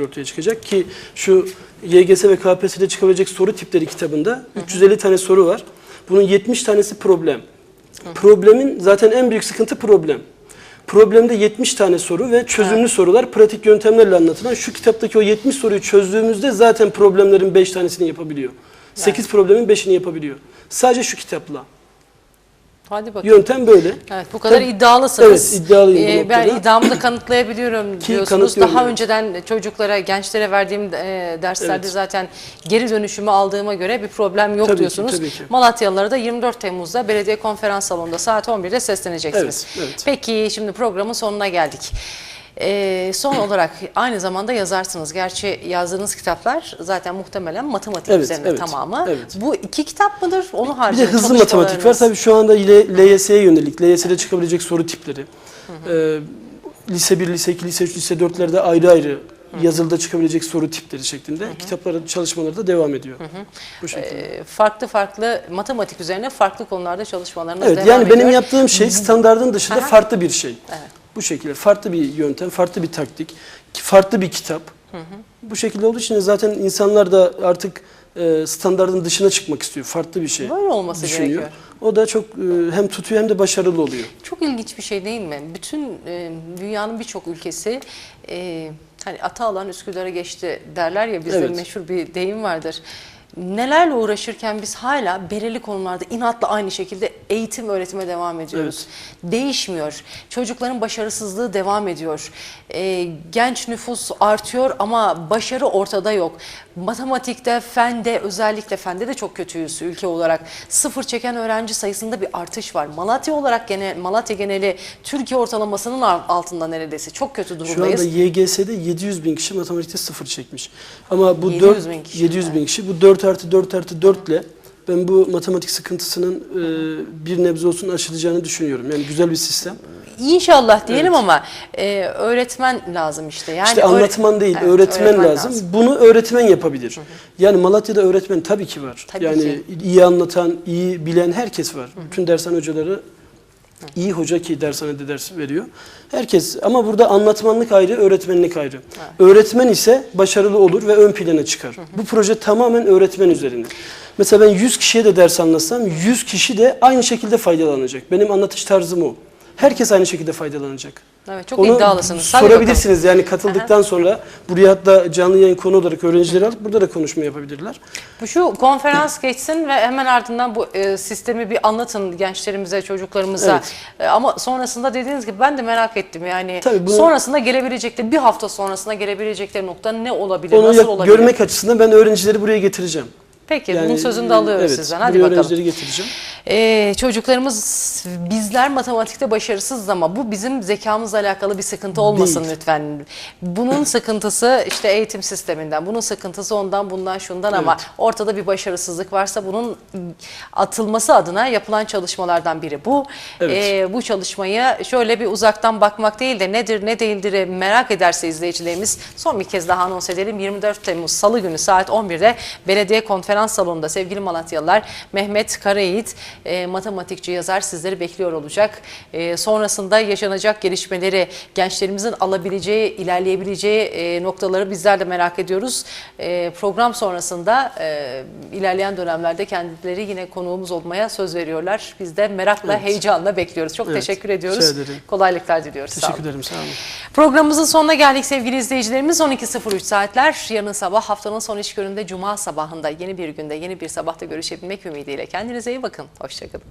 ortaya çıkacak ki şu YGS ve KPSS'de çıkabilecek soru tipleri kitabında 350 tane soru var. Bunun 70 tanesi problem. Problemin zaten en büyük sıkıntı problem. Problemde 70 tane soru ve çözümlü sorular pratik yöntemlerle anlatılan şu kitaptaki o 70 soruyu çözdüğümüzde zaten problemlerin 5 tanesini yapabiliyor. 8 problemin 5'ini yapabiliyor. Sadece şu kitapla. Hadi bakalım. Yöntem böyle. Evet bu kadar Tabii- iddialısınız. Evet, iddialıyım bu ben iddiamı da kanıtlayabiliyorum Ki diyorsunuz. Daha önceden çocuklara, gençlere verdiğim e, derslerde Evet. zaten geri dönüşümü aldığıma göre bir problem yok Tabii ki, diyorsunuz. tabii ki. Malatyalılara da 24 Temmuz'da belediye konferans salonunda saat 11'de sesleneceksiniz. Evet, evet. Peki şimdi programın sonuna geldik. Ee, son olarak aynı zamanda yazarsınız. Gerçi yazdığınız kitaplar zaten muhtemelen matematik Evet, üzerine evet, tamamı. evet. Bu iki kitap mıdır? Onu Bir de hızlı matematik var. Tabii şu anda LYS'ye yönelik, LYS'de çıkabilecek soru tipleri. Ee, lise 1, lise 2, lise 3, lise 4'lerde ayrı ayrı yazılıda çıkabilecek soru tipleri şeklinde kitapların çalışmaları da devam ediyor. Bu şekilde. Ee, farklı farklı matematik üzerine farklı konularda çalışmalarınız Evet devam yani ediyor. benim yaptığım şey standardın dışında Aha. farklı bir şey. Evet. Bu şekilde farklı bir yöntem, farklı bir taktik, farklı bir kitap. Bu şekilde olduğu için zaten insanlar da artık e, standardın dışına çıkmak istiyor. Farklı bir şey Böyle olması düşünüyor. gerekiyor. O da çok e, hem tutuyor hem de başarılı oluyor. Çok ilginç bir şey değil mi? Bütün e, dünyanın birçok ülkesi e, hani ata alan Üsküdar'a geçti derler ya bizde Evet. meşhur bir deyim vardır. Nelerle uğraşırken biz hala belirli konularda inatla aynı şekilde eğitim öğretime devam ediyoruz. Değişmiyor. Çocukların başarısızlığı devam ediyor. E, genç nüfus artıyor ama başarı ortada yok. Matematikte, fende özellikle fende de çok kötüyüz ülke olarak. Sıfır çeken öğrenci sayısında bir artış var. Malatya olarak gene Malatya geneli Türkiye ortalamasının al- altında neredeyse. Çok kötü Şu durumdayız. anda YGS'de 700 bin kişi matematikte sıfır çekmiş. Ama bu 700 4, bin kişi, 700 bin kişi bu 4 artı 4 artı 4 ile ben bu matematik sıkıntısının e, bir nebze olsun aşılacağını düşünüyorum. Yani güzel bir sistem. İnşallah diyelim ama e, öğretmen lazım işte. Yani işte anlatman değil, Evet, öğretmen, lazım. Bunu öğretmen yapabilir. Yani Malatya'da öğretmen tabii ki var. Tabii yani ki. iyi anlatan, iyi bilen herkes var. Bütün dershane hocaları iyi hoca ki dershanede ders veriyor. Herkes ama burada anlatmanlık ayrı, öğretmenlik ayrı. Öğretmen ise başarılı olur ve ön plana çıkar. Bu proje tamamen öğretmen üzerinde. Mesela ben 100 kişiye de ders anlatsam 100 kişi de aynı şekilde faydalanacak. Benim anlatış tarzım o. Herkes aynı şekilde faydalanacak. Evet, çok Onu iddialısınız. Hadi bakalım. sorabilirsiniz yani katıldıktan sonra buraya hatta canlı yayın konu olarak öğrencileri alıp burada da konuşma yapabilirler. Bu şu konferans geçsin ve hemen ardından bu e, sistemi bir anlatın gençlerimize, çocuklarımıza. Evet. E, ama sonrasında dediğiniz gibi ben de merak ettim. Yani Tabii bunu- sonrasında gelebilecekleri, bir hafta sonrasında gelebilecekleri nokta ne olabilir, Onu nasıl olabilir? görmek açısından ben öğrencileri buraya getireceğim. Peki Yani, bunun sözünü de alıyoruz evet, sizden. Hadi bakalım. öğrencileri getireceğim. Ee, çocuklarımız bizler matematikte başarısız ama bu bizim zekamızla alakalı bir sıkıntı olmasın Değil. lütfen. Bunun sıkıntısı işte eğitim sisteminden, bunun sıkıntısı ondan bundan şundan ama Evet. ortada bir başarısızlık varsa bunun atılması adına yapılan çalışmalardan biri bu. Evet. Ee, bu çalışmayı şöyle bir uzaktan bakmak değil de nedir ne değildir merak ederse izleyicilerimiz son bir kez daha anons edelim. 24 Temmuz Salı günü saat 11'de belediye konferans salonunda sevgili Malatyalılar Mehmet Karayiğit e, matematikçi yazar sizleri bekliyor olacak. E, sonrasında yaşanacak gelişmeleri gençlerimizin alabileceği, ilerleyebileceği e, noktaları bizler de merak ediyoruz. E, program sonrasında e, ilerleyen dönemlerde kendileri yine konuğumuz olmaya söz veriyorlar. Biz de merakla, Evet. heyecanla bekliyoruz. Çok Evet, teşekkür ediyoruz. Kolaylıklar diliyoruz. Sağ olun. Teşekkür ederim. Sağ olun. Programımızın sonuna geldik sevgili izleyicilerimiz. 12.03 saatler. Yarın sabah haftanın son iş gününde Cuma sabahında yeni bir günde yeni bir sabahta görüşebilmek ümidiyle. Kendinize iyi bakın. Hoşçakalın.